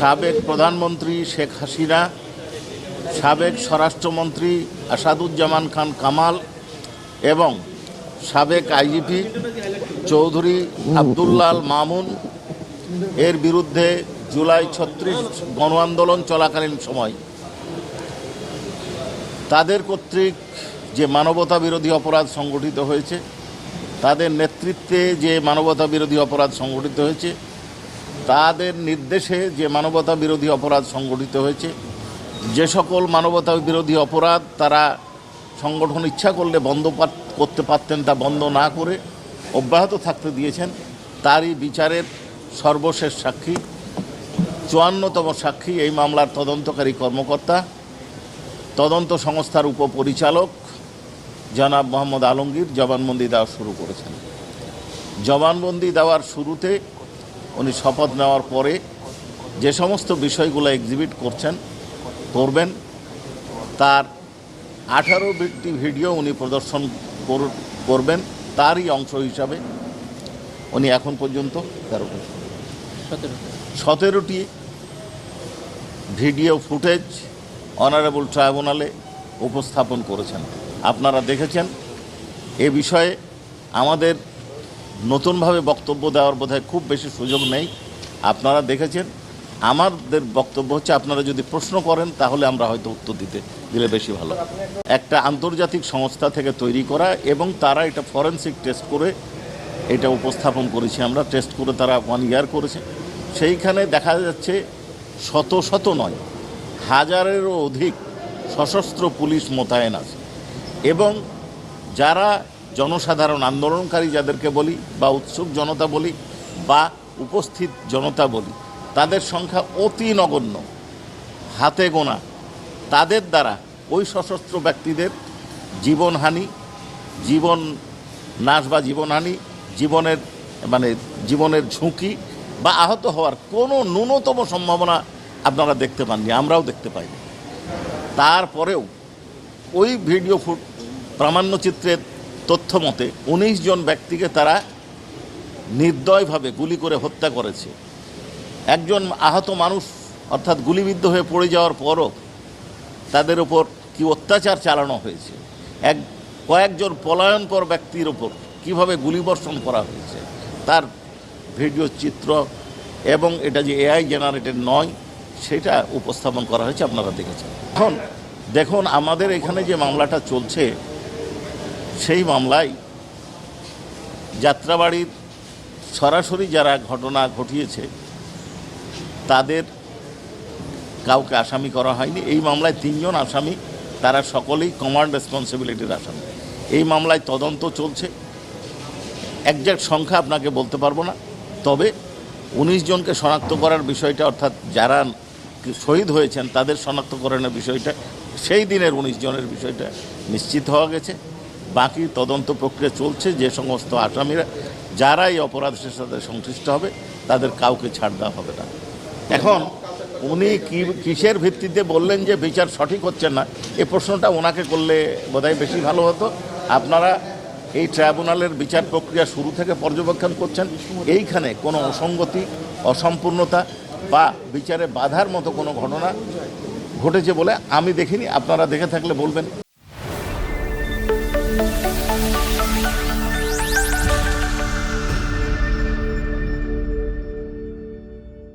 সাবেক প্রধানমন্ত্রী শেখ হাসিনা, সাবেক স্বরাষ্ট্রমন্ত্রী আসাদুজ্জামান খান কামাল এবং সাবেক আইজিপি চৌধুরী আবদুল্লাল মামুন এর বিরুদ্ধে জুলাই ছত্রিশ গণ আন্দোলন চলাকালীন সময় তাদের কর্তৃক যে মানবতা বিরোধী অপরাধ সংগঠিত হয়েছে, তাদের নেতৃত্বে যে মানবতা বিরোধী অপরাধ সংগঠিত হয়েছে তাদের নির্দেশে যে মানবতা বিরোধী অপরাধ সংগঠিত হয়েছে, যে সকল মানবতা বিরোধী অপরাধ তারা সংগঠন ইচ্ছা করলে বন্ধ করতে পারতেন তা বন্ধ না করে অব্যাহত থাকতে দিয়েছেন, তারই বিচারের সর্বশেষ সাক্ষী, চুয়ান্নতম সাক্ষী এই মামলার তদন্তকারী কর্মকর্তা, তদন্ত সংস্থার উপপরিচালক জনাব মোহাম্মদ আলমগীর জবানবন্দি দেওয়া শুরু করেছেন। জবানবন্দি দেওয়ার শুরুতে উনি শপথ নেওয়ার পরে যে সমস্ত বিষয়গুলো এক্সিবিট করছেন করবেন তার আঠারো বিটটি ভিডিও উনি প্রদর্শন কর- করবেন তারই অংশ হিসাবে উনি এখন পর্যন্ত তেরোটি সতেরোটি ভিডিও ফুটেজ অনারেবল ট্রাইব্যুনালে উপস্থাপন করেছেন। আপনারা দেখেছেন এ বিষয়ে আমাদের নতুনভাবে বক্তব্য দেওয়ার বোধহয় খুব বেশি সুযোগ নেই। আপনারা দেখেছেন, আমাদের বক্তব্য হচ্ছে, আপনারা যদি প্রশ্ন করেন, তাহলে আমরা হয়তো উত্তর দিতে, দিলে বেশি ভালো। একটা আন্তর্জাতিক সংস্থা থেকে তৈরি করা এবং তারা এটা ফরেন্সিক টেস্ট করে এটা উপস্থাপন করেছি আমরা, টেস্ট করে তারা ওয়ান ইয়ার করেছে। সেইখানে দেখা যাচ্ছে, শত শত নয়, হাজারেরও অধিক সশস্ত্র পুলিশ মোতায়েন আছে। এবং যারা জনসাধারণ আন্দোলনকারী যাদেরকে বলি বা উৎসুক জনতা বলি বা উপস্থিত জনতা বলি, তাদের সংখ্যা অতি নগণ্য। হাতে গোনা। তাদের দ্বারা ওই সশস্ত্র ব্যক্তিদের জীবনহানি, জীবন নাশ বা জীবনহানি, জীবনের মানে জীবনের ঝুঁকি বা আহত হওয়ার কোনো ন্যূনতম সম্ভাবনা আপনারা দেখতে পাননি, আমরাও দেখতে পাইনি। তারপরেও ওই ভিডিও ফুট প্রামাণ্যচিত্রের তথ্য মতে, উনিশ জন ব্যক্তিকে তারা নির্দয়ভাবে গুলি করে হত্যা করেছে। একজন আহত মানুষ অর্থাৎ গুলিবিদ্ধ হয়ে পড়ে যাওয়ার পরও তাদের ওপর কি অত্যাচার চালানো হয়েছে? এক, কয়েকজন পলায়নপর ব্যক্তির ওপর কীভাবে গুলিবর্ষণ করা হয়েছে? তার ভিডিও চিত্র এবং এটা যে এআই জেনারেটেড নয়, সেটা উপস্থাপন করা হয়েছে, আপনারা দেখেছেন। এখন দেখুন, আমাদের এখানে যে মামলাটা চলছে সেই মামলায় যাত্রাবাড়ির সরাসরি যারা ঘটনা ঘটিয়েছে, তাদের কাউকে আসামি করা হয়নি। এই মামলায় তিনজন আসামি, তারা সকলেই কমান্ড রেসপন্সিবিলিটির আসামি। এই মামলায় তদন্ত চলছে। একজ্যাক্ট সংখ্যা আপনাকে বলতে পারব না, তবে উনিশ জনকে শনাক্ত করার বিষয়টা, অর্থাৎ যারা শহীদ হয়েছেন, তাদের শনাক্তকরণের বিষয়টা, সেই দিনের উনিশ জনের বিষয়টা নিশ্চিত হওয়া গেছে। বাকি তদন্ত প্রক্রিয়া চলছে, যে সমস্ত আসামিরা যারা এই অপরাধের সাথে সংশ্লিষ্ট হবে, তাদের কাউকে ছাড় দেওয়া হবে না। এখন উনি কি, কিসের ভিত্তিতে বললেন যে বিচার সঠিক হচ্ছে না, এ প্রশ্নটা ওনাকে করলে বোধহয় বেশি ভালো হতো। আপনারা এই ট্রাইব্যুনালের বিচার প্রক্রিয়া শুরু থেকে পর্যবেক্ষণ করছেন, এইখানে কোনো অসঙ্গতি, অসম্পূর্ণতা বা বিচারে বাধার মতো কোনো ঘটনা ঘটেছে বলে আমি দেখিনি, আপনারা দেখে থাকলে বলবেন।